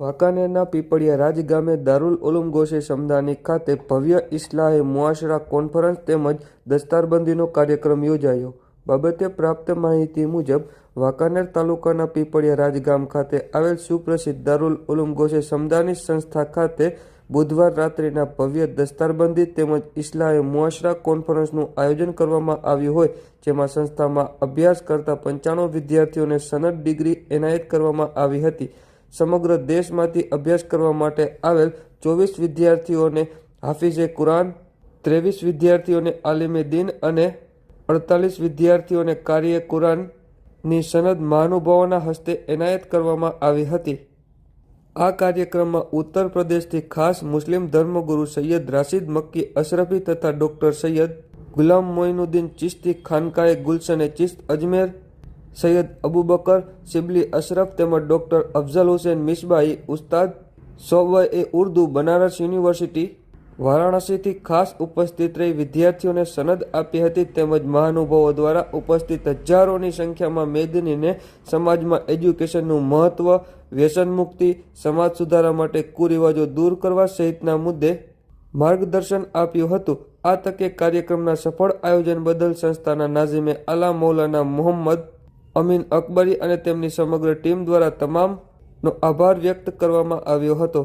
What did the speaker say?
વાંકાનેરના પીપળિયા રાજ ગામે દારૂલ ઉલુમ ગોશે સમદાની ખાતે ભવ્ય ઇસ્લાહે મુઆશરા કોન્ફરન્સ તેમજ દસ્તારબંધીનો કાર્યક્રમ યોજાયો. બાબતે પ્રાપ્ત માહિતી મુજબ, વાંકાનેર તાલુકાના પીપળિયા રાજ ગામ ખાતે આવેલ સુપ્રસિદ્ધ દારૂલ ઉલુમ ગોશે સમદાની સંસ્થા ખાતે બુધવાર રાત્રિના ભવ્ય દસ્તારબંધી તેમજ ઇસ્લાહે મુઆશરા કોન્ફરન્સનું આયોજન કરવામાં આવ્યું હોય, જેમાં સંસ્થામાં અભ્યાસ કરતા પંચાણું વિદ્યાર્થીઓને સનદ ડિગ્રી એનાયત કરવામાં આવી હતી. સમગ્ર દેશમાંથી અભ્યાસ કરવા માટે આવેલ ચોવીસ વિદ્યાર્થીઓને હાફિઝે કુરાન, ત્રેવીસ વિદ્યાર્થીઓને આલિમે દિન અને અડતાલીસ વિદ્યાર્થીઓને કાર્ય કુરાનની સનદ મહાનુભાવોના હસ્તે એનાયત કરવામાં આવી હતી. આ કાર્યક્રમમાં ઉત્તર પ્રદેશથી ખાસ મુસ્લિમ ધર્મગુરુ સૈયદ રાશિદ મક્કી અશરફી તથા ડોક્ટર સૈયદ ગુલામ મોઇનુદ્દીન ચિશ્તી ખાનકાએ ગુલશને ચિશ્ત અજમેર સૈયદ અબુબકર શિબલી અશરફ તેમજ ડોક્ટર અફઝલ હુસેન મિસબાઈ ઉસ્તાદ સોવય એ ઉર્દુ, બનારસ યુનિવર્સિટી, વારાણસીથી ખાસ ઉપસ્થિત રહી વિદ્યાર્થીઓને સનદ આપી હતી તેમજ મહાનુભાવો દ્વારા ઉપસ્થિત હજારોની સંખ્યામાં મેદનીને સમાજમાં એજ્યુકેશનનું મહત્વ, વ્યસન મુક્તિ, સમાજ સુધારા માટે કુરિવાજો દૂર કરવા સહિતના મુદ્દે માર્ગદર્શન આપ્યું હતું. આ તકે કાર્યક્રમના સફળ આયોજન બદલ સંસ્થાના નાઝીમે આલા મૌલાના મોહમ્મદ અમીન અકબરી અને તેમની સમગ્ર ટીમ દ્વારા તમામનો આભાર વ્યક્ત કરવામાં આવ્યો હતો.